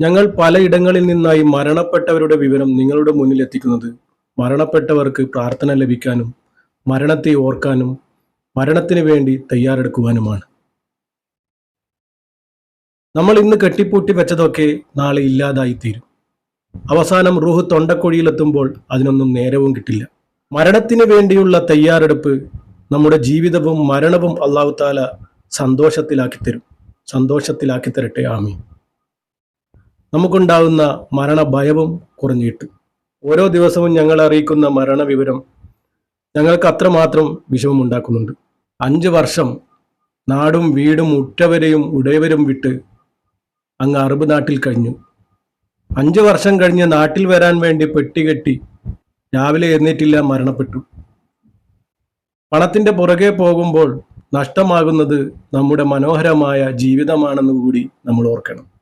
ഞങ്ങൾ പലയിടങ്ങളിൽ നിന്നായി മരണപ്പെട്ടവരുടെ വിവരം നിങ്ങളുടെ മുന്നിൽ എത്തിക്കുന്നത് മരണപ്പെട്ടവർക്ക് പ്രാർത്ഥന ലഭിക്കാനും മരണത്തെ ഓർക്കാനും മരണത്തിന് വേണ്ടി തയ്യാറെടുക്കുവാനുമാണ്. നമ്മൾ ഇന്ന് കെട്ടിപ്പൂട്ടി വെച്ചതൊക്കെ നാളെ ഇല്ലാതായി തീരും അവസാനം റൂഹ് തൊണ്ടക്കുഴിയിലെത്തുമ്പോൾ അതിനൊന്നും നേരവും കിട്ടില്ല. മരണത്തിന് വേണ്ടിയുള്ള തയ്യാറെടുപ്പ് നമ്മുടെ ജീവിതവും മരണവും അള്ളാഹു താല സന്തോഷത്തിലാക്കി തരും സന്തോഷത്തിലാക്കി തരട്ടെ ആമീൻ. നമുക്കുണ്ടാകുന്ന മരണഭയവും ഭയവും കുറഞ്ഞിട്ട്. ഓരോ ദിവസവും ഞങ്ങൾ അറിയിക്കുന്ന മരണവിവരം ഞങ്ങൾക്ക് അത്രമാത്രം വിഷമമുണ്ടാക്കുന്നുണ്ട്. അഞ്ച് വർഷം നാടും വീടും ഉറ്റവരെയും ഉടയവരും വിട്ട് അങ്ങ് അറബ് നാട്ടിൽ കഴിഞ്ഞു. അഞ്ച് വർഷം കഴിഞ്ഞ് നാട്ടിൽ വരാൻ വേണ്ടി പെട്ടികെട്ടി രാവിലെ എഴുന്നേറ്റില്ല മരണപ്പെട്ടു. പണത്തിന്റെ പുറകെ പോകുമ്പോൾ നഷ്ടമാകുന്നത് നമ്മുടെ മനോഹരമായ ജീവിതമാണെന്ന് കൂടി നമ്മൾ ഓർക്കണം.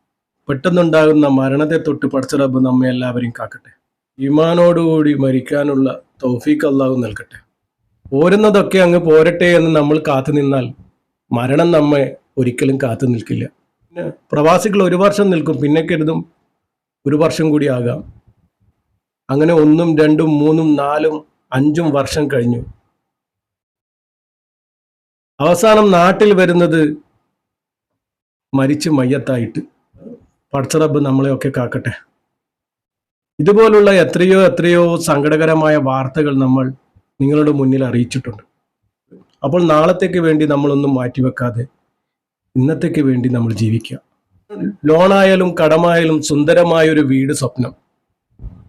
പെട്ടെന്നുണ്ടാകുന്ന മരണത്തെ തൊട്ട് പടച്ചറബ് നമ്മെ എല്ലാവരെയും കാക്കട്ടെ. ഈമാനോടുകൂടി മരിക്കാനുള്ള തൗഫീഖ് അള്ളാഹു നൽകട്ടെ. പോരുന്നതൊക്കെ അങ്ങ് പോരട്ടെ എന്ന് നമ്മൾ കാത്തു നിന്നാൽ മരണം നമ്മെ ഒരിക്കലും കാത്തു നിൽക്കില്ല. പിന്നെ പ്രവാസികൾ ഒരു വർഷം നിൽക്കും പിന്നെ കരുതും ഒരു വർഷം കൂടി ആകാം. അങ്ങനെ ഒന്നും രണ്ടും മൂന്നും നാലും അഞ്ചും വർഷം കഴിഞ്ഞു. അവസാനം നാട്ടിൽ വരുന്നത് മരിച്ച് മയ്യത്തായിട്ട്. പടച്ചറബ് നമ്മളെയൊക്കെ കാക്കട്ടെ. ഇതുപോലുള്ള എത്രയോ എത്രയോ സങ്കടകരമായ വാർത്തകൾ നമ്മൾ നിങ്ങളുടെ മുന്നിൽ അറിയിച്ചിട്ടുണ്ട്. അപ്പോൾ നാളത്തേക്ക് വേണ്ടി നമ്മളൊന്നും മാറ്റിവെക്കാതെ ഇന്നത്തേക്ക് വേണ്ടി നമ്മൾ ജീവിക്കുക. ലോണായാലും കടമായാലും സുന്ദരമായ ഒരു വീട് സ്വപ്നം.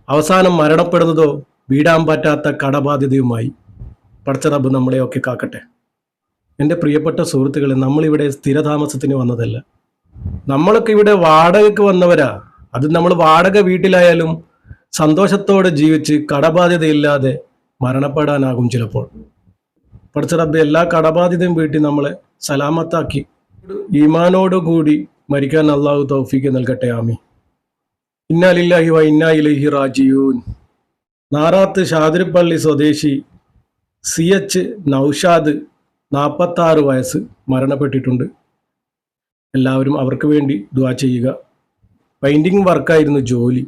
അവസാനം മരണപ്പെടുന്നതോ വീടാൻ പറ്റാത്ത കടബാധ്യതയുമായി പടച്ചറബ് നമ്മളെയൊക്കെ കാക്കട്ടെ. എന്റെ പ്രിയപ്പെട്ട സുഹൃത്തുക്കളെ നമ്മളിവിടെ സ്ഥിരതാമസത്തിന് വന്നതല്ല. നമ്മളൊക്കെ ഇവിടെ വാടകയ്ക്ക് വന്നവരാ. അത് നമ്മൾ വാടക വീട്ടിലായാലും സന്തോഷത്തോടെ ജീവിച്ച് കടബാധ്യതയില്ലാതെ മരണപ്പെടാനാകും ചിലപ്പോൾ. പഠിച്ച റബ്ബ് എല്ലാ കടബാധ്യതയും വീട്ടി നമ്മളെ സലാമത്താക്കി. ഈമാനോടുകൂടി മരിക്കാൻ അള്ളാഹു തൗഫീക്ക് നൽകട്ടെ ആമി ഇന്നാലില്ലാഹി വ ഇന്നാ റാജിയൂൻ നാറാത്ത് ഷാതിരിപ്പള്ളി സ്വദേശി സി എച്ച് നൌഷാദ് നാൽപ്പത്താറ് വയസ്സ് മരണപ്പെട്ടിട്ടുണ്ട്. എല്ലാവരും അവർക്ക് വേണ്ടി ദ്വാ ചെയ്യുക. പെയിന്റിങ് വർക്കായിരുന്നു ജോലി.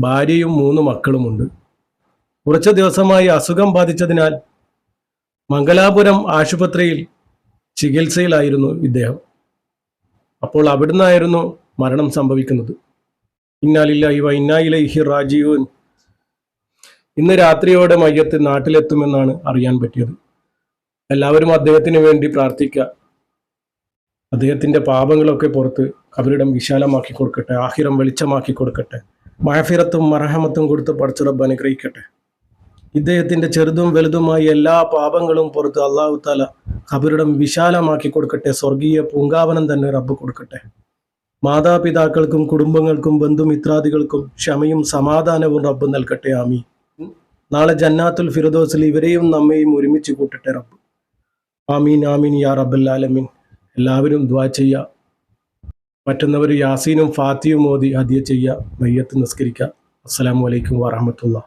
ഭാര്യയും മൂന്ന് മക്കളുമുണ്ട് കുറച്ച് ദിവസമായി അസുഖം ബാധിച്ചതിനാൽ മംഗലാപുരം ആശുപത്രിയിൽ ചികിത്സയിലായിരുന്നു ഇദ്ദേഹം. അപ്പോൾ അവിടുന്നായിരുന്നു മരണം സംഭവിക്കുന്നത്. ഇന്നാലില്ലാഹി വ ഇന്നായിലൈഹി റാജീവൻ ഇന്ന് രാത്രിയോടെ മയ്യത്ത് നാട്ടിലെത്തുമെന്നാണ് അറിയാൻ പറ്റിയത്. എല്ലാവരും അദ്ദേഹത്തിന് വേണ്ടി പ്രാർത്ഥിക്കുക. അദ്ദേഹത്തിന്റെ പാപങ്ങളൊക്കെ പുറത്ത് കബറിടം വിശാലമാക്കി കൊടുക്കട്ടെ ആഹിരം വെളിച്ചമാക്കി കൊടുക്കട്ടെ മഹഫിറത്തും മറഹമത്തും കൊടുത്ത് പഠിച്ചറബ് അനുഗ്രഹിക്കട്ടെ. ഇദ്ദേഹത്തിന്റെ ചെറുതും വലുതുമായ എല്ലാ പാപങ്ങളും പുറത്ത് അള്ളാഹു താല കബറിടം വിശാലമാക്കി കൊടുക്കട്ടെ സ്വർഗീയ പൂങ്കാവനം തന്നെ റബ്ബ് കൊടുക്കട്ടെ. മാതാപിതാക്കൾക്കും കുടുംബങ്ങൾക്കും ബന്ധുമിത്രാദികൾക്കും ക്ഷമയും സമാധാനവും റബ്ബ് നൽകട്ടെ ആമി നാളെ ജന്നാത്തുൽ ഫിറദോസിൽ ഇവരെയും നമ്മയും ഒരുമിച്ച് കൂട്ടട്ടെ റബ്ബ്. ആമീൻ ആമീൻ യാ റബ്ബല്ലാലമീൻ എല്ലാവരും ദ്വാ ചെയ്യുക പറ്റുന്നവർ യാസീനും ഫാത്തിയും മോദി ഹദിയ ചെയ്യുക മയ്യത്ത് നിസ്കരിക്കുക അസ്സാം വലൈക്കും വാറഹമത്തുള്ള.